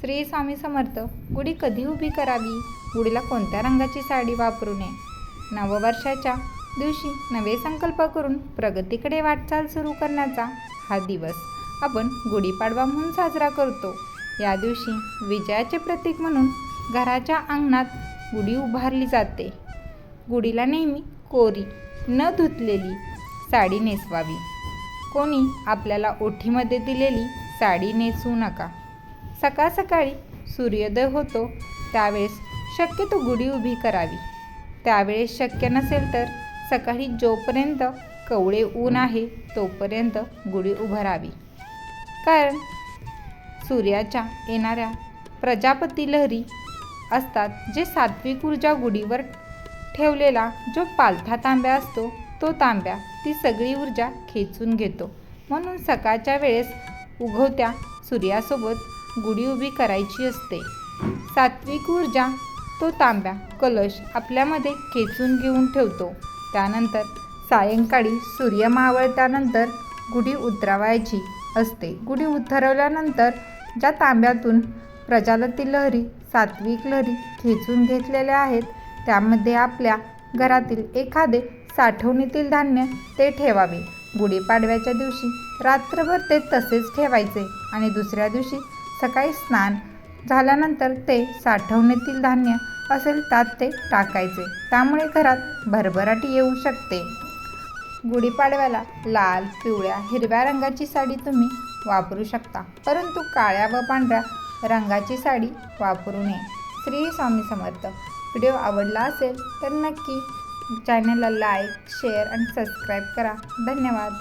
श्री स्वामी समर्थ गुढी कधी उभी करावी? गुढीला कोणत्या रंगाची साडी वापरू नये? नववर्षाच्या दिवशी नवे संकल्प करून प्रगतीकडे वाटचाल सुरू करण्याचा हा दिवस आपण गुढीपाडवा म्हणून साजरा करतो. या दिवशी विजयाचे प्रतीक म्हणून घराच्या अंगणात गुढी उभारली जाते. गुढीला नेहमी कोरी न धुतलेली साडी नेसवावी. कोणी आपल्याला ओठीमध्ये दिलेली साडी नेसवू नका. सकाळ सकाळी सूर्योदय होतो त्यावेळेस शक्यतो गुढी उभी करावी. त्यावेळेस शक्य नसेल तर सकाळी जोपर्यंत कवळे ऊन आहे तोपर्यंत गुढी उभारावी. कारण सूर्याच्या येणाऱ्या प्रजापती लहरी असतात जे सात्विक ऊर्जा गुढीवर ठेवलेला जो पालथा तांब्या असतो तो तांब्या ती सगळी ऊर्जा खेचून घेतो. म्हणून सकाळच्या वेळेस उगवत्या सूर्यासोबत गुढी उभी करायची असते. सात्विक ऊर्जा तो तांब्या कलश आपल्यामध्ये खेचून घेऊन ठेवतो. त्यानंतर सायंकाळी सूर्य मावळतानंतर गुढी उतरवायची असते. गुढी उतरवल्यानंतर ज्या तांब्यातून प्रजालती लहरी सात्विक लहरी खेचून घेतलेल्या आहेत त्यामध्ये आपल्या घरातील एखादे साठवणीतील धान्य ते ठेवावे. गुढीपाडव्याच्या दिवशी रात्रभर ते तसेच ठेवायचे आणि दुसऱ्या दिवशी सकाळी स्नान झाल्यानंतर ते साठवणीतील धान्य असेल त्यात ते टाकायचे. त्यामुळे घरात भरभराट येऊ शकते. गुढीपाडव्याला लाल पिवळ्या हिरव्या रंगाची साडी तुम्ही वापरू शकता. परंतु काळ्या व पांढऱ्या रंगाची साडी वापरू नये. श्री स्वामी समर्थ. व्हिडिओ आवडला असेल तर नक्की चॅनलला लाईक शेअर आणि सबस्क्राईब करा. धन्यवाद.